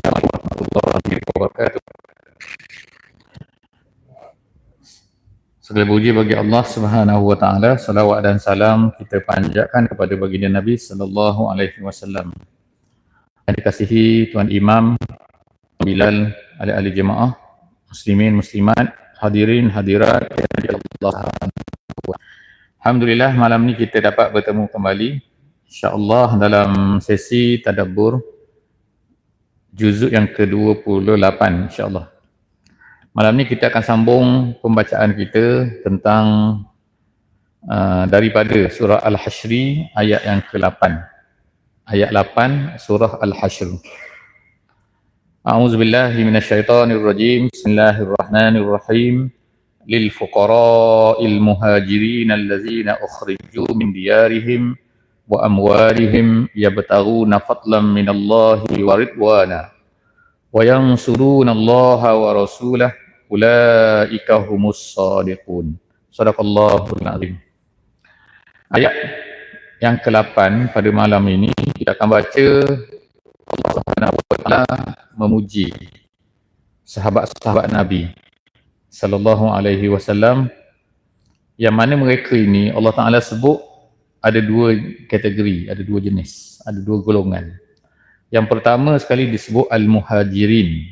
Assalamualaikum warahmatullahi wabarakatuh. Segala puji bagi Allah Subhanahu wa taala, salawat dan salam kita panjatkan kepada baginda Nabi sallallahu alaihi wasallam. Yang dikasihi Tuan Imam Bilal ahli-ahli jemaah, muslimin muslimat, hadirin hadirat yang Allah. Alhamdulillah malam ni kita dapat bertemu kembali insya-Allah dalam sesi tadabbur juzuk yang ke-28 insyaAllah. Malam ni kita akan sambung pembacaan kita tentang uh, daripada surah Al-Hashri ayat yang ke-8. Ayat 8 surah Al-Hashr. A'udzu billahi minasyaitonir rajim. Bismillahirrahmanirrahim. Lil fuqara'il muhajirin allazina ukhriju min diyarihim wa amwalihim yabtaghuna fadlan min Allah wa ridwana wa yansuruna Allah wa rasulahu ulaika humus sadiqun. Sadaqallahul azim. Ayat yang ke-8 pada malam ini kita akan baca Allah Subhanahu wa taala memuji sahabat-sahabat Nabi sallallahu alaihi wasallam. Yang mana mereka ini Allah Taala sebut ada dua kategori, ada dua jenis, ada dua golongan. Yang pertama sekali disebut al-muhajirin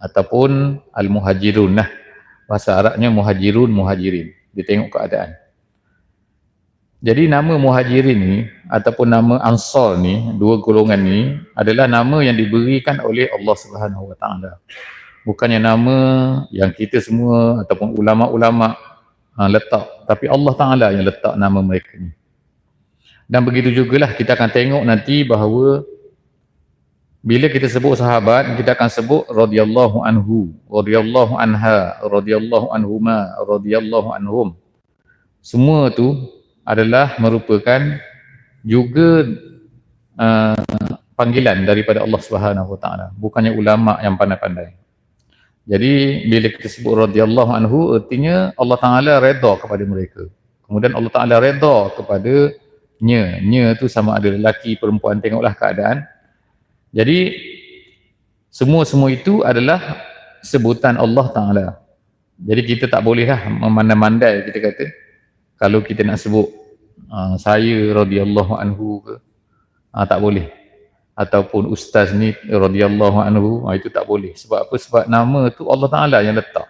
ataupun al-muhajirun lah. Bahasa Arabnya muhajirun, muhajirin. Dia tengok keadaan. Jadi nama muhajirin ni ataupun nama ansar ni, dua golongan ni adalah nama yang diberikan oleh Allah Subhanahu Wa Taala. Bukannya nama yang kita semua ataupun ulama-ulama ha, letak, tapi Allah Taala yang letak nama mereka ni. Dan begitu jugalah kita akan tengok nanti bahawa bila kita sebut sahabat, kita akan sebut radhiyallahu anhu, radhiyallahu anha, radhiyallahu anhuma, radhiyallahu anhum. Semua tu adalah merupakan juga uh, panggilan daripada Allah Subhanahu Wa Taala, bukannya ulama yang pandai-pandai. Jadi bila kita sebut radhiyallahu anhu artinya Allah Taala redha kepada mereka. Kemudian Allah Taala redha kepada nya nya tu sama ada lelaki perempuan tengoklah keadaan. Jadi semua-semua itu adalah sebutan Allah Taala. Jadi kita tak bolehlah memandai-mandai kita kata kalau kita nak sebut uh, saya radhiyallahu anhu ke uh, tak boleh. Ataupun ustaz ni radhiyallahu anhu uh, itu tak boleh. Sebab apa? Sebab nama tu Allah Taala yang letak.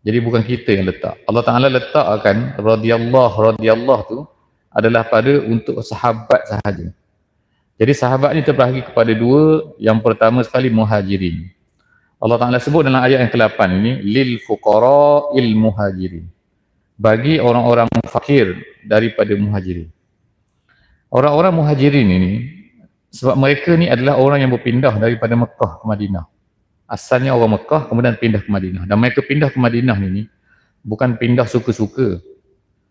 Jadi bukan kita yang letak. Allah Taala letakkan radhiyallahu radhiyallahu tu adalah pada untuk sahabat sahaja. Jadi sahabat ni terbahagi kepada dua, yang pertama sekali muhajirin. Allah Ta'ala sebut dalam ayat yang ke-8 ini, lil fuqara il muhajirin. Bagi orang-orang fakir daripada muhajirin. Orang-orang muhajirin ini, sebab mereka ni adalah orang yang berpindah daripada Mekah ke Madinah. Asalnya orang Mekah, kemudian pindah ke Madinah. Dan mereka pindah ke Madinah ini, bukan pindah suka-suka.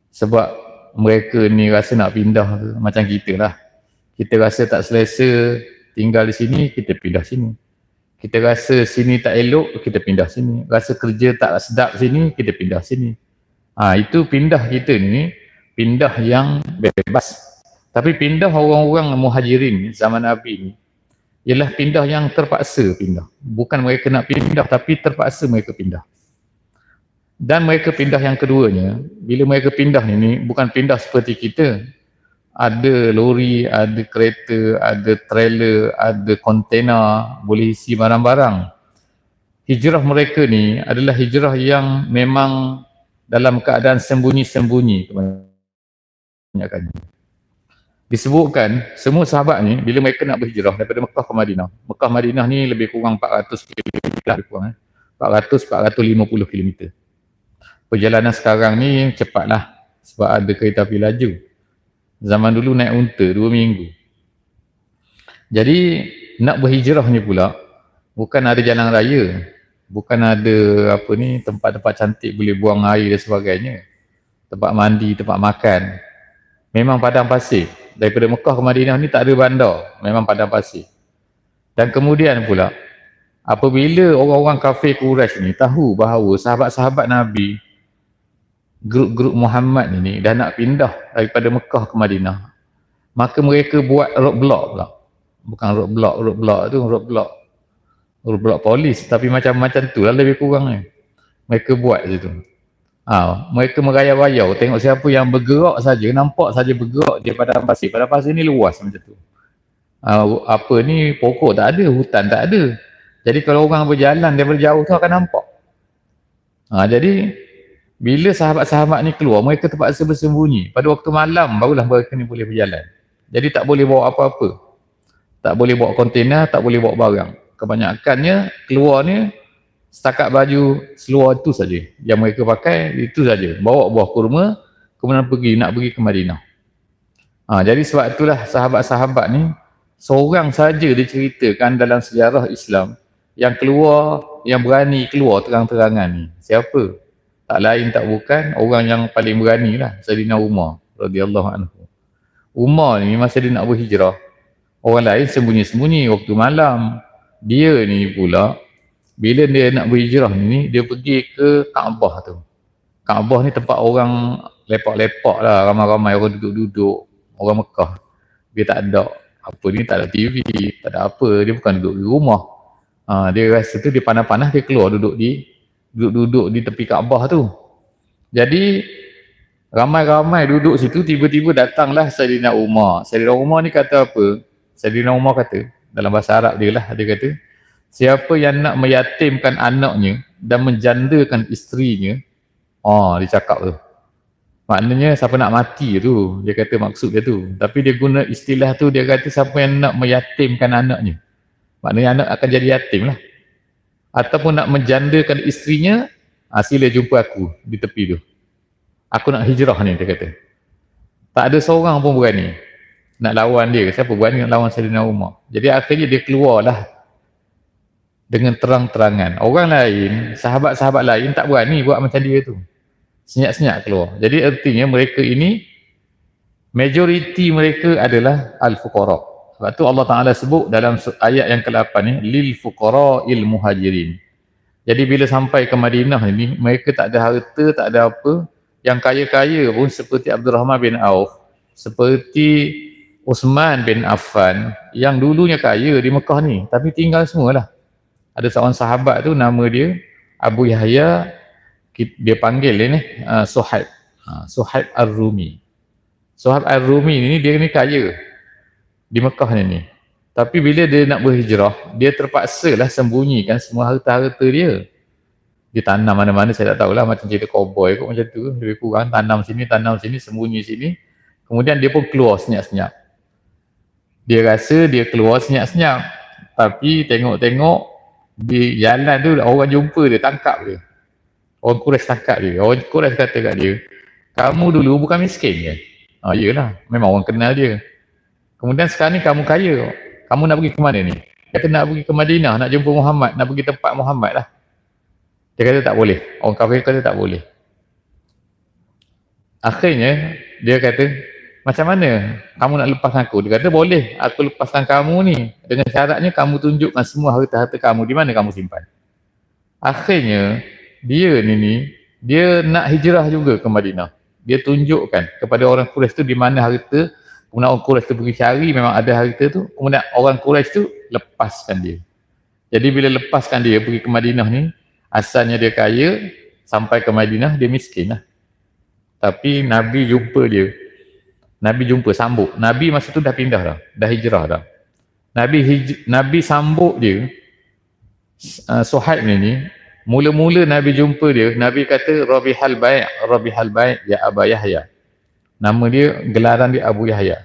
Sebab mereka ni rasa nak pindah ke macam kita lah. Kita rasa tak selesa tinggal di sini kita pindah sini. Kita rasa sini tak elok kita pindah sini. Rasa kerja tak sedap sini kita pindah sini. Ha, itu pindah kita ni pindah yang bebas. Tapi pindah orang-orang muhajirin zaman Nabi ni ialah pindah yang terpaksa pindah. Bukan mereka nak pindah tapi terpaksa mereka pindah dan mereka pindah yang keduanya, bila mereka pindah ini bukan pindah seperti kita. Ada lori, ada kereta, ada trailer, ada kontena, boleh isi barang-barang. Hijrah mereka ni adalah hijrah yang memang dalam keadaan sembunyi-sembunyi. Disebutkan semua sahabat ni bila mereka nak berhijrah daripada Mekah ke Madinah. Mekah Madinah ni lebih kurang 400 km. Lebih kurang, eh? 400-450 km perjalanan sekarang ni cepatlah sebab ada kereta api laju. Zaman dulu naik unta dua minggu. Jadi nak berhijrah ni pula bukan ada jalan raya bukan ada apa ni tempat-tempat cantik boleh buang air dan sebagainya. Tempat mandi, tempat makan. Memang padang pasir. Daripada Mekah ke Madinah ni tak ada bandar. Memang padang pasir. Dan kemudian pula apabila orang-orang kafir Quraisy ni tahu bahawa sahabat-sahabat Nabi grup-grup Muhammad ni dah nak pindah daripada Mekah ke Madinah. Maka mereka buat roadblock pula. Bukan roadblock, roadblock tu roadblock roadblock polis tapi macam-macam tu lah lebih kurang ni. Mereka buat je tu. Ha, mereka merayau-rayau tengok siapa yang bergerak saja nampak saja bergerak dia pada pasir. Pada pasir ni luas macam tu. Ha, apa ni pokok tak ada hutan tak ada. Jadi kalau orang berjalan daripada jauh tu akan nampak. Ha, jadi bila sahabat-sahabat ni keluar mereka terpaksa bersembunyi. Pada waktu malam barulah mereka ni boleh berjalan. Jadi tak boleh bawa apa-apa. Tak boleh bawa kontena tak boleh bawa barang. Kebanyakannya keluar ni setakat baju seluar itu saja. Yang mereka pakai itu saja. Bawa buah kurma kemudian pergi nak pergi ke Madinah. Ha, jadi sebab itulah sahabat-sahabat ni seorang saja diceritakan dalam sejarah Islam yang keluar yang berani keluar terang-terangan ni. Siapa tak lain tak bukan orang yang paling berani lah Sayyidina Umar radhiyallahu anhu. Umar ni masa dia nak berhijrah orang lain sembunyi-sembunyi waktu malam. Dia ni pula bila dia nak berhijrah ni dia pergi ke Kaabah tu. Kaabah ni tempat orang lepak-lepak lah ramai-ramai orang duduk-duduk orang Mekah. Dia tak ada apa ni tak ada TV tak ada apa. Dia bukan duduk di rumah. Ha, dia rasa tu dia panas-panas dia keluar duduk di duduk-duduk di tepi Kaabah tu jadi ramai-ramai duduk situ tiba-tiba datanglah Sayyidina Umar Sayyidina Umar ni kata apa Sayyidina Umar kata dalam bahasa Arab dia lah dia kata siapa yang nak meyatimkan anaknya dan menjandakan isterinya oh dia cakap tu Maknanya siapa nak mati tu, dia kata maksud dia tu. Tapi dia guna istilah tu, dia kata siapa yang nak meyatimkan anaknya. Maknanya anak akan jadi yatim lah. Ataupun nak menjandakan isterinya, ha, sila jumpa aku di tepi tu. Aku nak hijrah ni, dia kata. Tak ada seorang pun berani nak lawan dia. Siapa berani nak lawan Sayyidina Umar? Jadi akhirnya dia keluarlah dengan terang-terangan. Orang lain, sahabat-sahabat lain tak berani buat macam dia tu senyap-senyap keluar. Jadi artinya mereka ini majoriti mereka adalah al-fuqara. Sebab tu Allah Taala sebut dalam ayat yang ke-8 ni lil fuqara'il muhajirin. Jadi bila sampai ke Madinah ini mereka tak ada harta, tak ada apa. Yang kaya-kaya pun seperti Abdurrahman bin Auf, seperti Uthman bin Affan yang dulunya kaya di Mekah ni tapi tinggal semualah. Ada seorang sahabat tu nama dia Abu Yahya dia panggil dia ni uh, Suhaib uh, Suhaib Ar-Rumi Suhaib Ar-Rumi ni dia ni kaya di Mekah ni ni. Tapi bila dia nak berhijrah dia terpaksa lah sembunyikan semua harta-harta dia. Dia tanam mana-mana saya tak tahulah macam cerita cowboy kot macam tu. Lebih kurang tanam sini tanam sini sembunyi sini. Kemudian dia pun keluar senyap-senyap. Dia rasa dia keluar senyap-senyap. Tapi tengok-tengok di jalan tu orang jumpa dia tangkap dia. Orang Quraisy cakap dia. Orang Quraisy kata kat dia, kamu dulu bukan miskin ke? Ah, iyalah, memang orang kenal dia. Kemudian sekarang ni kamu kaya. Kamu nak pergi ke mana ni? Kata nak pergi ke Madinah, nak jumpa Muhammad, nak pergi tempat Muhammad lah. Dia kata tak boleh. Orang kafir kata tak boleh. Akhirnya, dia kata, macam mana kamu nak lepaskan aku? Dia kata, boleh. Aku lepaskan kamu ni. Dengan syaratnya, kamu tunjukkan semua harta-harta kamu. Di mana kamu simpan? Akhirnya, dia ni ni dia nak hijrah juga ke Madinah dia tunjukkan kepada orang Quraisy tu di mana harta kemudian orang Quraisy tu pergi cari memang ada harta tu kemudian orang Quraisy tu lepaskan dia. Jadi bila lepaskan dia pergi ke Madinah ni asalnya dia kaya sampai ke Madinah dia miskin lah. Tapi Nabi jumpa dia. Nabi jumpa sambut. Nabi masa tu dah pindah dah dah hijrah dah. Nabi hij- Nabi sambut dia uh, Suhaib ni ni Mula-mula Nabi jumpa dia, Nabi kata Rabihal Bai' Rabihal Bai' ya Aba Yahya. Nama dia gelaran dia Abu Yahya.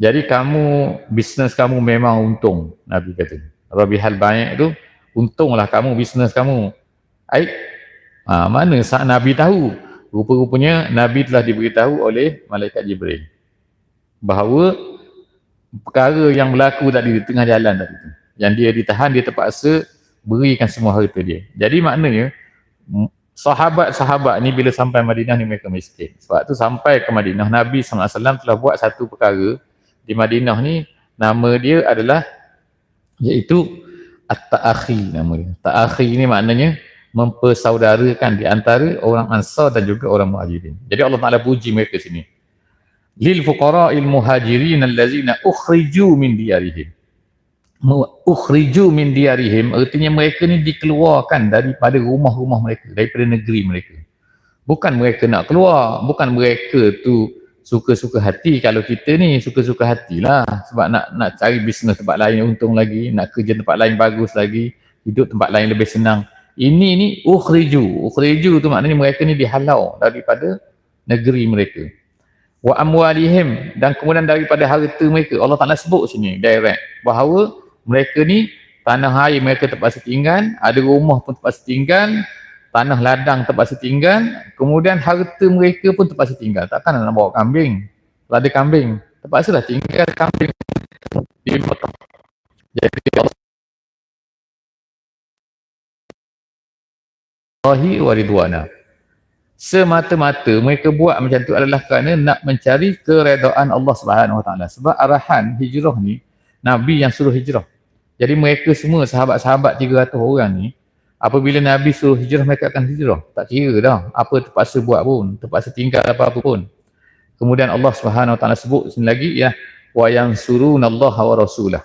Jadi kamu bisnes kamu memang untung, Nabi kata. Rabihal Bai' tu untunglah kamu bisnes kamu. Ai ha, mana saat Nabi tahu? Rupa-rupanya Nabi telah diberitahu oleh malaikat Jibril bahawa perkara yang berlaku tadi di tengah jalan tadi tu. Yang dia ditahan, dia terpaksa berikan semua harta dia. Jadi maknanya sahabat-sahabat ni bila sampai Madinah ni mereka miskin. Sebab tu sampai ke Madinah Nabi SAW telah buat satu perkara di Madinah ni nama dia adalah iaitu At-Ta'akhi nama dia. Ta'akhi ni maknanya mempersaudarakan di antara orang Ansar dan juga orang Muhajirin. Jadi Allah Taala puji mereka sini. Lil fuqara'il muhajirin allazina ukhriju min diyarihim. Ukhriju min diyarihim. Artinya mereka ni dikeluarkan daripada rumah-rumah mereka, daripada negeri mereka. Bukan mereka nak keluar, bukan mereka tu suka-suka hati. Kalau kita ni suka-suka hatilah sebab nak nak cari bisnes tempat lain untung lagi nak kerja tempat lain bagus lagi hidup tempat lain lebih senang. Ini ni ukhriju. Ukhriju tu maknanya mereka ni dihalau daripada negeri mereka. Wa amwalihim dan kemudian daripada harta mereka. Allah Taala sebut sini direct bahawa mereka ni tanah air mereka terpaksa tinggal ada rumah pun terpaksa tinggal tanah ladang terpaksa tinggal, kemudian harta mereka pun terpaksa tinggal. Takkan nak bawa kambing. Kalau ada kambing, terpaksa lah tinggal kambing di. Jadi Allahi wa ridwana. Semata-mata mereka buat macam tu adalah kerana nak mencari keredaan Allah Subhanahu Wa Taala. Sebab arahan hijrah ni Nabi yang suruh hijrah. Jadi mereka semua sahabat-sahabat 300 orang ni apabila Nabi suruh hijrah mereka akan hijrah. Tak kira dah apa terpaksa buat pun terpaksa tinggal apa-apa pun. Kemudian Allah Subhanahu Wa Taala sebut sini lagi ya wa yang Allah wa rasulah.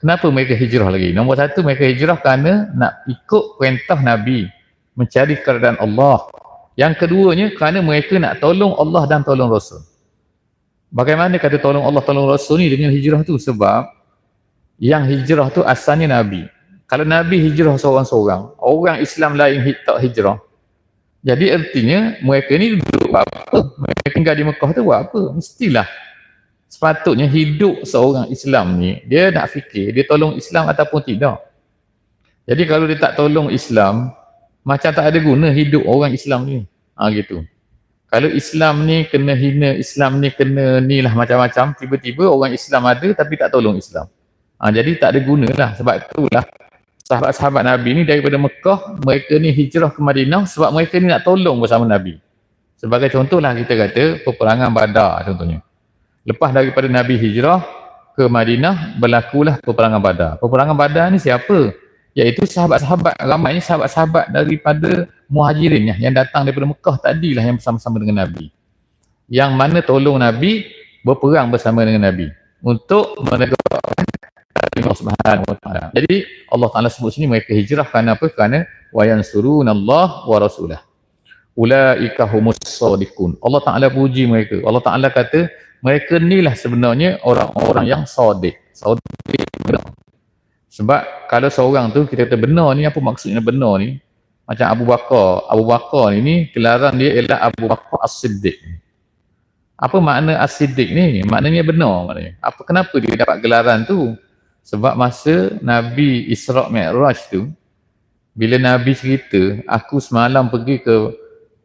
Kenapa mereka hijrah lagi? Nombor satu mereka hijrah kerana nak ikut perintah Nabi mencari keredaan Allah. Yang keduanya kerana mereka nak tolong Allah dan tolong Rasul. Bagaimana kata tolong Allah tolong Rasul ni dengan hijrah tu? Sebab yang hijrah tu asalnya Nabi kalau Nabi hijrah seorang-seorang, orang Islam lain tak hijrah. Jadi artinya mereka ni duduk buat apa? Mereka tinggal di Mekah tu buat apa? Mestilah sepatutnya hidup seorang Islam ni, dia nak fikir dia tolong Islam ataupun tidak. Jadi kalau dia tak tolong Islam, macam tak ada guna hidup orang Islam ni. Ha gitu. Kalau Islam ni kena hina, Islam ni kena ni lah macam-macam, tiba-tiba orang Islam ada tapi tak tolong Islam. Ha, jadi tak ada guna lah. Sebab itulah sahabat-sahabat Nabi ni daripada Mekah mereka ni hijrah ke Madinah sebab mereka ni nak tolong bersama Nabi sebagai contohlah kita kata peperangan Badar contohnya lepas daripada Nabi hijrah ke Madinah berlakulah peperangan Badar peperangan Badar ni siapa? iaitu sahabat-sahabat ramai ni sahabat-sahabat daripada muhajirin yang datang daripada Mekah tadilah yang bersama-sama dengan Nabi yang mana tolong Nabi berperang bersama dengan Nabi untuk menegakkan Allah Subhanahu wa taala. Jadi Allah Taala sebut sini mereka hijrah kerana apa? Kerana wa yansurunallah wa rasulah. Ulaika humus sadiqun. Allah Taala puji mereka. Allah Taala kata mereka inilah sebenarnya orang-orang yang sadiq. Sadiq benar. Sebab kalau seorang tu kita kata benar ni apa maksudnya benar ni? Macam Abu Bakar. Abu Bakar ni, ni gelaran dia ialah Abu Bakar As-Siddiq. Apa makna As-Siddiq ni? Maknanya benar maknanya. Apa kenapa dia dapat gelaran tu? Sebab masa Nabi Isra' Mi'raj tu, bila Nabi cerita, aku semalam pergi ke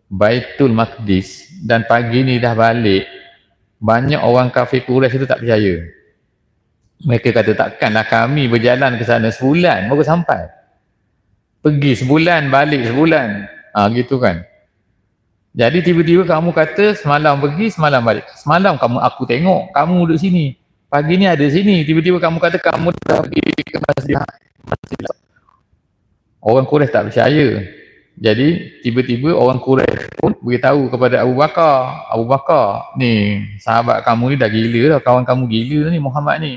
Baitul Maqdis dan pagi ni dah balik, banyak orang kafir Quraisy itu tak percaya. Mereka kata takkanlah kami berjalan ke sana sebulan baru sampai. Pergi sebulan, balik sebulan. Ha, gitu kan. Jadi tiba-tiba kamu kata semalam pergi, semalam balik. Semalam kamu aku tengok, kamu duduk sini pagi ni ada sini. Tiba-tiba kamu kata kamu dah pergi ke masjid. Masjid orang Quraisy tak percaya. Jadi tiba-tiba orang Quraisy pun beritahu kepada Abu Bakar Abu Bakar ni sahabat kamu ni dah gila dah. Kawan kamu gila ni Muhammad ni.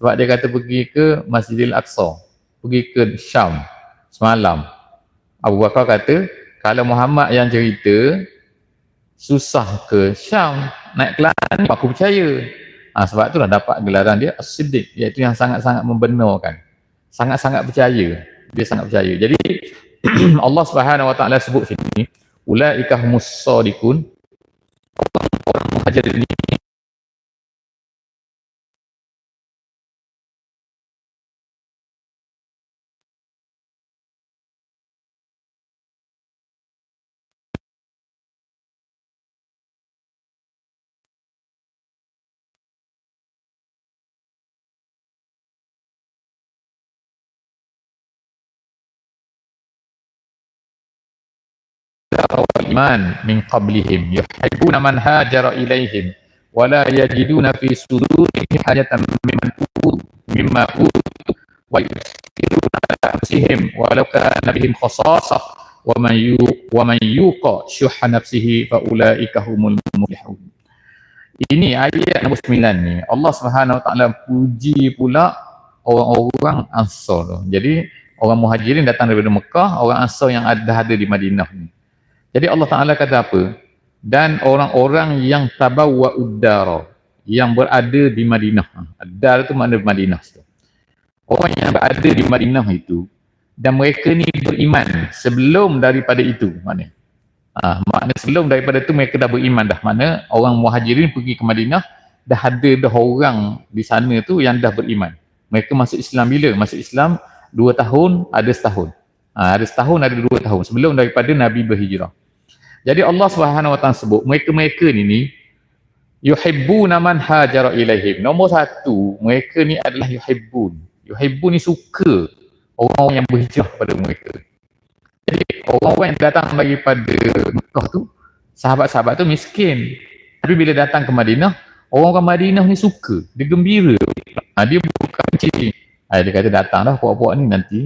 Sebab dia kata pergi ke Masjidil Aqsa pergi ke Syam semalam. Abu Bakar kata kalau Muhammad yang cerita susah ke Syam naik kelas aku percaya Ha, sebab itulah dapat gelaran dia as-siddiq iaitu yang sangat-sangat membenarkan. Sangat-sangat percaya. Dia sangat percaya. Jadi Allah Subhanahu Wa Taala sebut sini ulaika humus sadiqun orang-orang muhajir ini iman min qablihim yuhibbuna man hajara ilaihim wa la yajiduna fi sudurihim hajatan mimman utu mimma utu wa yusiruna ala anfusihim walau kana bihim khasasah wa man yu wa man yuqa syuhha nafsihi fa ulaika humul muflihun ini ayat nombor 9 ni Allah Subhanahu Wa Taala puji pula orang-orang Ansar tu. Jadi orang Muhajirin datang daripada Mekah, orang Ansar yang ada ada di Madinah ni. Jadi Allah Taala kata apa? Dan orang-orang yang tabawa udara yang berada di Madinah. Dar tu makna Madinah tu. Orang yang berada di Madinah itu dan mereka ni beriman sebelum daripada itu maknanya. Ha, makna sebelum daripada tu mereka dah beriman dah. Mana orang muhajirin pergi ke Madinah, dah ada dah orang di sana tu yang dah beriman. Mereka masuk Islam bila? Masuk Islam dua tahun, ada setahun. Ha, ada setahun, ada dua tahun. Sebelum daripada Nabi berhijrah. Jadi Allah SWT sebut, mereka-mereka ni ni, yuhibbu naman hajara ilaihim. Nombor satu, mereka ni adalah yuhibbun. Yuhibbun ni suka orang yang berhijrah pada mereka. Jadi orang-orang yang datang daripada Mekah tu, sahabat-sahabat tu miskin. Tapi bila datang ke Madinah, orang-orang Madinah ni suka, dia gembira. Ha, dia bukan macam ha, dia kata datang dah puak-puak ni nanti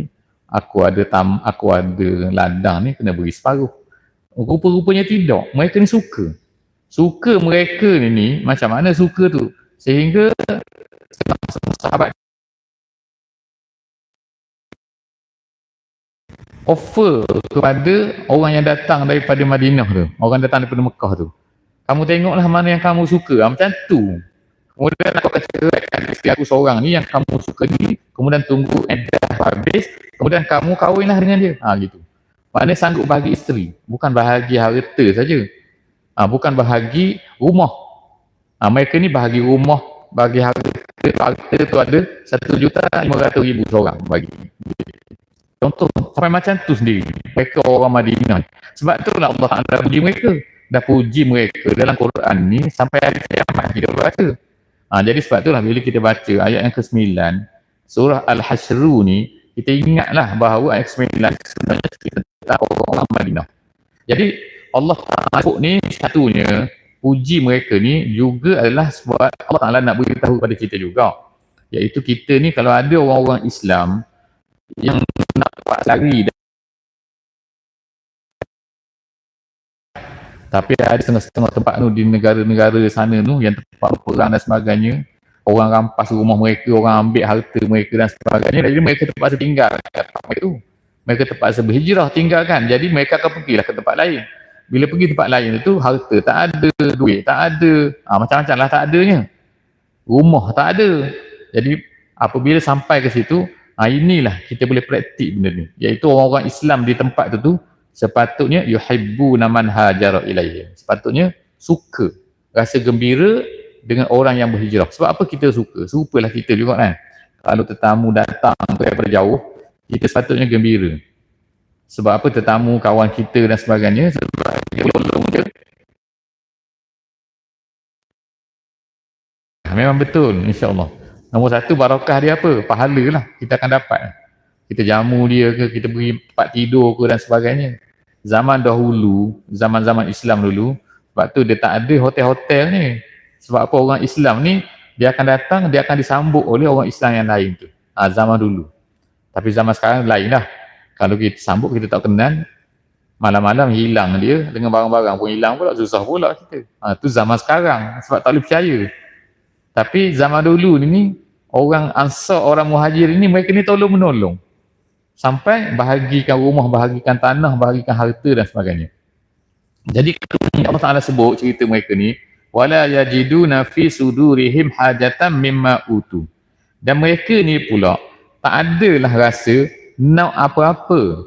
aku ada tam, aku ada ladang ni kena beri separuh. Rupa-rupanya tidak. Mereka ni suka. Suka mereka ni, ni macam mana suka tu? Sehingga sahabat offer kepada orang yang datang daripada Madinah tu, orang datang daripada Mekah tu. Kamu tengoklah mana yang kamu suka. Ha, macam tu. Kemudian aku akan ceraikan isteri aku seorang ni yang kamu suka ni. Kemudian tunggu edah habis. Kemudian kamu kahwinlah dengan dia. Ha, gitu. Maknanya sanggup bagi isteri. Bukan bahagi harta saja. Ha, bukan bahagi rumah. Ha, mereka ni bahagi rumah, bagi harta. Harta tu ada satu juta lima ratus ribu seorang bagi. Contoh sampai macam tu sendiri. Mereka orang Madinah. Sebab tu lah Allah Ta'ala puji mereka. Dah puji mereka dalam Quran ni sampai hari kiamat kita baca. Ha, jadi sebab tu lah bila kita baca ayat yang ke-9 surah Al-Hashru ni kita ingatlah bahawa ayat ke-9 sebenarnya cerita tentang orang-orang Madinah. Jadi Allah Ta'ala ni satunya puji mereka ni juga adalah sebab Allah Ta'ala nak beritahu kepada kita juga. Iaitu kita ni kalau ada orang-orang Islam yang nak buat lari tapi ada setengah-setengah tempat tu di negara-negara sana tu yang tempat perang dan sebagainya orang rampas rumah mereka, orang ambil harta mereka dan sebagainya jadi mereka terpaksa tinggal tempat itu mereka terpaksa berhijrah tinggalkan jadi mereka akan pergilah ke tempat lain bila pergi tempat lain itu harta tak ada, duit tak ada ha, macam-macam lah tak adanya rumah tak ada jadi apabila sampai ke situ Ha, inilah kita boleh praktik benda ni. Iaitu orang-orang Islam di tempat tu tu sepatutnya yuhibbu naman hajara ilaihi. Sepatutnya suka, rasa gembira dengan orang yang berhijrah. Sebab apa kita suka? Serupalah kita juga kan. Kalau tetamu datang daripada jauh, kita sepatutnya gembira. Sebab apa tetamu kawan kita dan sebagainya sebab dia tolong dia. Memang betul insya-Allah. Nombor satu barakah dia apa? Pahala lah kita akan dapat. Kita jamu dia ke, kita beri tempat tidur ke dan sebagainya. Zaman dahulu, zaman-zaman Islam dulu, sebab tu dia tak ada hotel-hotel ni. Sebab apa orang Islam ni, dia akan datang, dia akan disambut oleh orang Islam yang lain tu. Ha, zaman dulu. Tapi zaman sekarang lain lah. Kalau kita sambut, kita tak kenal, malam-malam hilang dia dengan barang-barang pun hilang pula, susah pula kita. Ha, tu zaman sekarang, sebab tak boleh percaya. Tapi zaman dulu ni, ni orang ansar, orang muhajir ini mereka ni tolong menolong. Sampai bahagikan rumah, bahagikan tanah, bahagikan harta dan sebagainya. Jadi Allah Ta'ala sebut cerita mereka ni, wala yajiduna fi sudurihim hajatan mimma utu. Dan mereka ni pula tak adalah rasa nak apa-apa.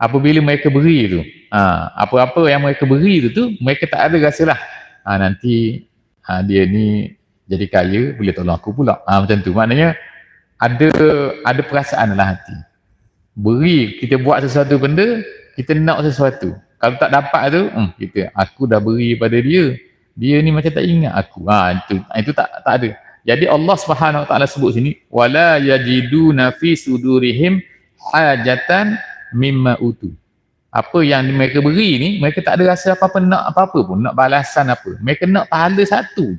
Apabila mereka beri tu. Ha, apa-apa yang mereka beri tu, tu mereka tak ada rasa lah. Ha, nanti ha, dia ni jadi kaya boleh tolong aku pula. Ha, macam tu. Maknanya ada ada perasaan dalam hati. Beri kita buat sesuatu benda kita nak sesuatu. Kalau tak dapat tu hmm, kita aku dah beri pada dia. Dia ni macam tak ingat aku. Ha, itu itu tak tak ada jadi Allah Subhanahu taala sebut sini wala yajiduna fi sudurihim hajatan mimma utu. Apa yang mereka beri ni mereka tak ada rasa apa-apa nak apa-apa pun nak balasan apa. Mereka nak pahala satu.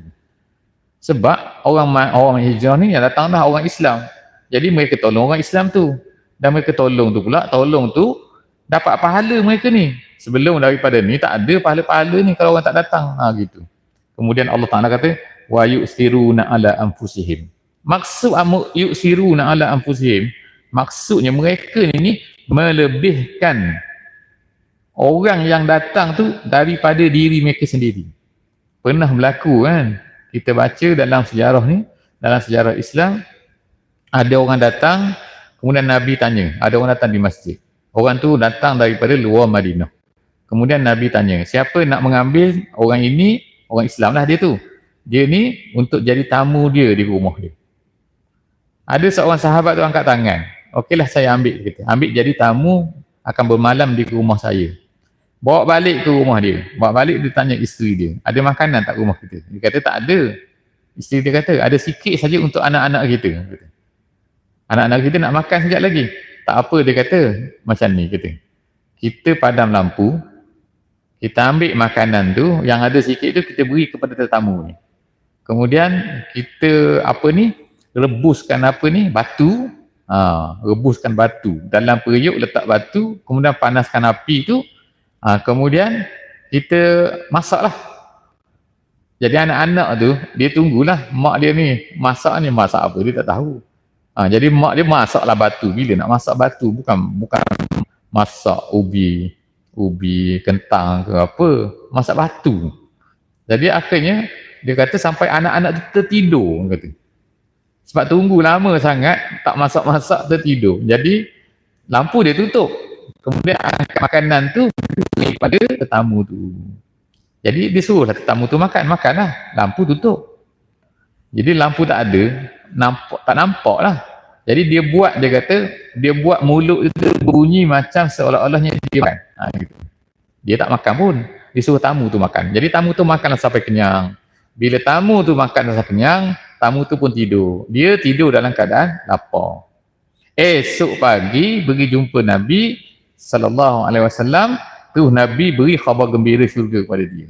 Sebab orang orang hijrah ni yang datang dah orang Islam. Jadi mereka tolong orang Islam tu. Dan mereka tolong tu pula tolong tu dapat pahala mereka ni. Sebelum daripada ni tak ada pahala-pahala ni kalau orang tak datang. Ha gitu. Kemudian Allah Taala kata wa yusiruna ala anfusihim. Maksud yusiruna ala anfusihim maksudnya mereka ni melebihkan orang yang datang tu daripada diri mereka sendiri. Pernah berlaku kan kita baca dalam sejarah ni dalam sejarah Islam ada orang datang kemudian Nabi tanya ada orang datang di masjid. Orang tu datang daripada luar Madinah. Kemudian Nabi tanya siapa nak mengambil orang ini? Orang Islam lah dia tu dia ni untuk jadi tamu dia di rumah dia. Ada seorang sahabat tu angkat tangan. Okeylah saya ambil kita ambil jadi tamu akan bermalam di rumah saya. Bawa balik ke rumah dia. Bawa balik dia tanya isteri dia. Ada makanan tak rumah kita? Dia kata tak ada. Isteri dia kata ada sikit saja untuk anak-anak kita. Anak-anak kita nak makan sekejap lagi. Tak apa dia kata macam ni kata. Kita padam lampu kita ambil makanan tu yang ada sikit tu kita beri kepada tetamu ni kemudian kita apa ni rebuskan apa ni batu ha, rebuskan batu dalam periuk letak batu kemudian panaskan api tu Ha, kemudian kita masak lah. Jadi anak-anak tu dia tunggulah mak dia ni masak ni masak apa dia tak tahu. Ha, jadi mak dia masaklah batu. Bila nak masak batu bukan bukan masak ubi ubi kentang ke apa, masak batu. Jadi akhirnya dia kata sampai anak-anak tu tertidur kata. Sebab tunggu lama sangat tak masak-masak tertidur. Jadi lampu dia tutup. Kemudian angkat makanan tu pada tetamu tu. Jadi dia suruhlah tetamu tu makan, makanlah. Lampu tutup. Jadi lampu tak ada, nampak tak nampak lah. Jadi dia buat, dia kata, dia buat mulut itu bunyi macam seolah-olahnya dia makan. Ha, gitu. Dia tak makan pun. Dia suruh tamu tu makan. Jadi tamu tu makanlah sampai kenyang. Bila tamu tu makan sampai kenyang, tamu tu pun tidur. Dia tidur dalam keadaan lapar. Esok pagi pergi jumpa Nabi, sallallahu alaihi wasallam tu nabi beri khabar gembira syurga kepada dia.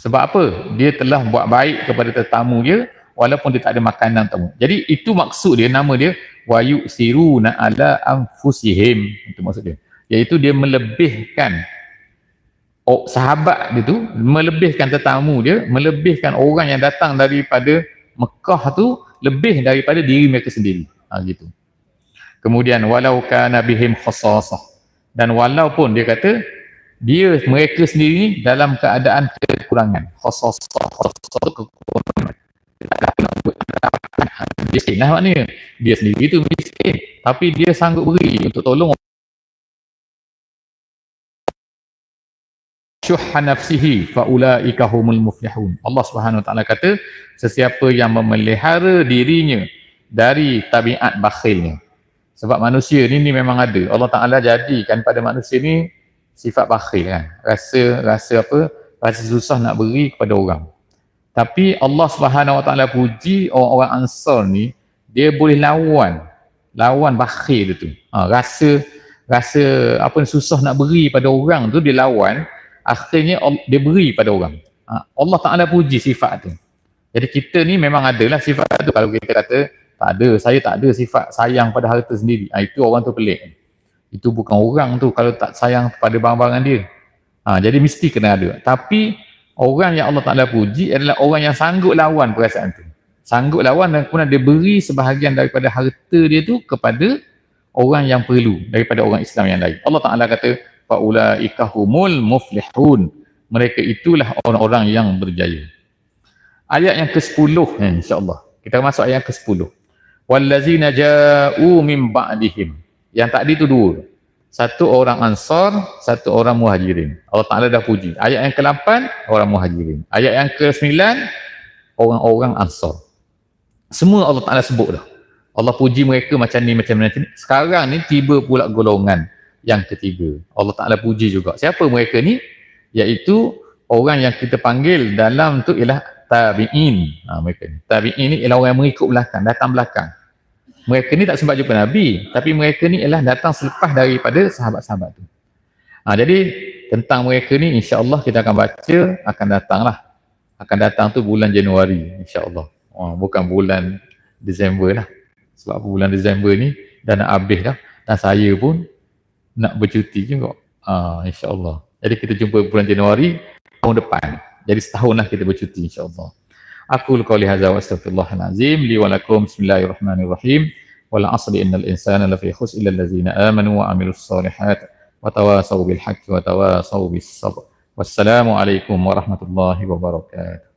Sebab apa? Dia telah buat baik kepada tetamu dia walaupun dia tak ada makanan tamu. Jadi itu maksud dia nama dia wa yusiruna ala anfusihim. Itu maksud dia. Iaitu dia melebihkan oh, sahabat dia tu melebihkan tetamu dia melebihkan orang yang datang daripada Mekah tu lebih daripada diri mereka sendiri. Ha, gitu. Kemudian walau kana bihim khassasah dan walaupun dia kata dia mereka sendiri dalam keadaan kekurangan. Khassasah khassasah kekurangan. Miskin. Lah maknanya dia sendiri tu miskin tapi dia sanggup beri untuk tolong syuhha nafsihi faulaika humul muflihun Allah Subhanahu wa taala kata sesiapa yang memelihara dirinya dari tabiat bakhilnya sebab manusia ni, ni memang ada. Allah Ta'ala jadikan pada manusia ni sifat bakhil kan. Rasa, rasa apa? Rasa susah nak beri kepada orang. Tapi Allah Subhanahu Wa Ta'ala puji orang-orang ansar ni, dia boleh lawan. Lawan bakhil tu. Ha, rasa, rasa apa susah nak beri pada orang tu, dia lawan. Akhirnya dia beri pada orang. Ha, Allah Ta'ala puji sifat tu. Jadi kita ni memang adalah sifat tu. Kalau kita kata, tak ada, saya tak ada sifat sayang pada harta sendiri. Ha, itu orang tu pelik. Itu bukan orang tu kalau tak sayang pada barang-barang dia. Ha, jadi mesti kena ada. Tapi orang yang Allah Ta'ala puji adalah orang yang sanggup lawan perasaan tu. Sanggup lawan dan kemudian dia beri sebahagian daripada harta dia tu kepada orang yang perlu daripada orang Islam yang lain. Allah Ta'ala kata, faulaikahumul muflihun. Mereka itulah orang-orang yang berjaya. Ayat yang ke-10 eh, insya-Allah. Kita masuk ayat ke-10. Wallazina ja'u min ba'dihim. Yang tadi tu dua. Satu orang ansar, satu orang muhajirin. Allah Ta'ala dah puji. Ayat yang ke-8, orang muhajirin. Ayat yang ke-9, orang-orang ansar. Semua Allah Ta'ala sebut dah. Allah puji mereka macam ni, macam ni, macam ni. Sekarang ni tiba pula golongan yang ketiga Allah Taala puji juga siapa mereka ni iaitu orang yang kita panggil dalam tu ialah tabi'in. Ha, mereka ni. Tabi'in ni ialah orang yang mengikut belakang, datang belakang. Mereka ni tak sempat jumpa Nabi, tapi mereka ni ialah datang selepas daripada sahabat-sahabat tu. Ha, jadi tentang mereka ni insya-Allah kita akan baca akan datanglah. Akan datang tu bulan Januari insya-Allah. Ha, bukan bulan Disember lah. Sebab bulan Disember ni dah nak habis dah dan saya pun nak bercuti juga. Ha, insya-Allah. Jadi kita jumpa bulan Januari tahun depan. Jadi setahun lah kita bercuti insya-Allah. Aku qauli hadza wa astaghfirullahalazim li wa lakum bismillahirrahmanirrahim. Wal 'asri innal insana lafi khusr illa allazina amanu wa 'amilus solihat wa tawasaw bil haqqi wa tawasaw bis sabr. Wassalamu alaikum warahmatullahi wabarakatuh.